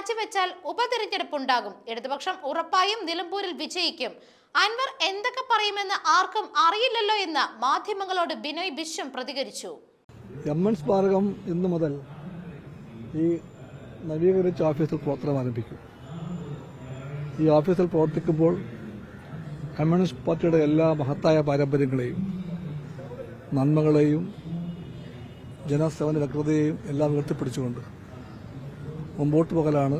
രാജിവെച്ചാൽ ഉപതെരഞ്ഞെടുപ്പുണ്ടാകും. ഇടതുപക്ഷം ഉറപ്പായും നിലമ്പൂരിൽ വിജയിക്കും. അൻവർ എന്തൊക്കെ പറയുമെന്ന് ആർക്കും അറിയില്ലല്ലോ എന്ന് മാധ്യമങ്ങളോട് ബിനോയ് ബിശ്വം പ്രതികരിച്ചു. എം എൻ സ്മാരകം ഇന്നു മുതൽ ഈ നവീകരിച്ച ഓഫീസിൽ പ്രവർത്തനം ആരംഭിക്കും. ഈ ഓഫീസിൽ പ്രവർത്തിക്കുമ്പോൾ കമ്മ്യൂണിസ്റ്റ് പാർട്ടിയുടെ എല്ലാ മഹത്തായ പാരമ്പര്യങ്ങളെയും നന്മകളെയും ജനസേവന വ്യക്തതയെയും എല്ലാം ഉയർത്തിപ്പിടിച്ചുകൊണ്ട് മുമ്പോട്ട് പോകലാണ്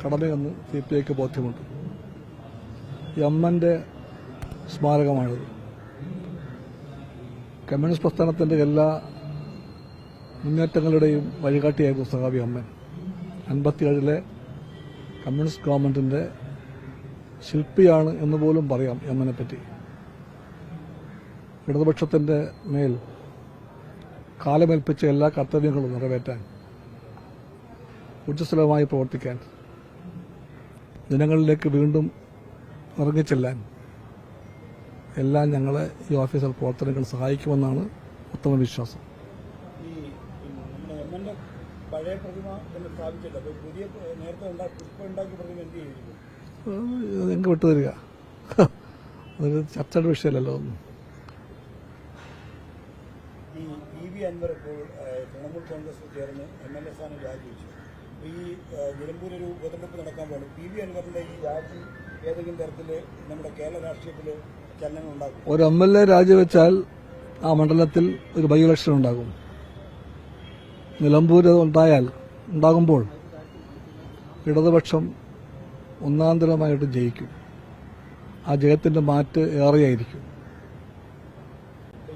കടമയെന്ന് സി പി ഐക്ക് ബോധ്യമുണ്ട് എമ്മന്റെ സ്മാരകമാണിത്. കമ്മ്യൂണിസ്റ്റ് പ്രസ്ഥാനത്തിന്റെ എല്ലാ മുന്നേറ്റങ്ങളുടെയും വഴികാട്ടിയായിരുന്നു സഹാബി അമ്മൻ. അൻപത്തിയേഴിലെ കമ്മ്യൂണിസ്റ്റ് ഗവൺമെന്റിന്റെ ശില്പിയാണ് എന്ന് പോലും പറയാം എമ്മനെ പറ്റി. ഇടതുപക്ഷത്തിന്റെ മേൽ കാലമേൽപ്പിച്ച എല്ലാ കർത്തവ്യങ്ങളും നിറവേറ്റാൻ ഊർജസ്വലമായി പ്രവർത്തിക്കാൻ ജനങ്ങളിലേക്ക് വീണ്ടും ഇറങ്ങിച്ചെല്ലാൻ എല്ലാം ഞങ്ങളെ ഈ ഓഫീസർ പ്രവർത്തനങ്ങൾ സഹായിക്കുമെന്നാണ് ഉത്തമ വിശ്വാസം. തരിക പഴയ പ്രതിമ എന്ന് സ്ഥാപിച്ചല്ലോ. അപ്പോൾ പുതിയ ഏഹ്, നേരത്തെ ഉണ്ടാക്കി ഇപ്പം ഉണ്ടാക്കിയ പ്രതിമ എന്ത് ചെയ്തിരിക്കും? ഇത് വിട്ടുതരിക. അതൊരു ചർച്ചയുടെ വിഷയമല്ലല്ലോ ഒന്നും ഈ വി അൻവർ ഇപ്പോൾ ഏഹ്, തൃണമൂൽ കോൺഗ്രസ് ചേർന്ന് എം എൽ എ സ്ഥാനം രാജിവെച്ചു. ഈ നിലമ്പൂർ ഒരു ഉപതെരഞ്ഞെടുപ്പ് നടക്കാൻ പോകുന്നു പി വി അൻവറിന്റെ ഈ രാജി ഏതെങ്കിലും തരത്തിൽ നമ്മുടെ കേരള രാഷ്ട്രീയത്തിൽ ചലനങ്ങൾ ഉണ്ടാകും ഒരു എം എൽ എ രാജിവെച്ചാൽ ആ മണ്ഡലത്തിൽ ഒരു ബൈ ഇലക്ഷൻ ഉണ്ടാകും. നിലമ്പൂർ ഉണ്ടായാൽ ഉണ്ടാകുമ്പോൾ ഇടതുപക്ഷം ഒന്നാന്തരമായിട്ട് ജയിക്കും. ആ ജയത്തിന്റെ മാറ്റ് ഏറെയായിരിക്കും.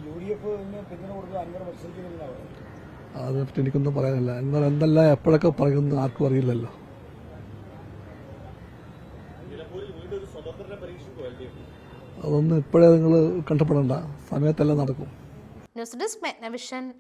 യു ഡി എഫ് പിന്തുണ കൊടുത്ത് അൻവർ മത്സരിക്കുമെന്നാണ് പറയുന്നത് അതിനെപ്പറ്റി എനിക്കൊന്നും പറയാനില്ല. എന്നാൽ എന്തെല്ലാം എപ്പോഴൊക്കെ പറയുന്നു ആർക്കും അറിയില്ലല്ലോ. അതൊന്നും ഇപ്പോഴേ നിങ്ങൾ കണ്ടപ്പെടണ്ട. സമയത്തെല്ലാം നടക്കും. News desk Magnavision.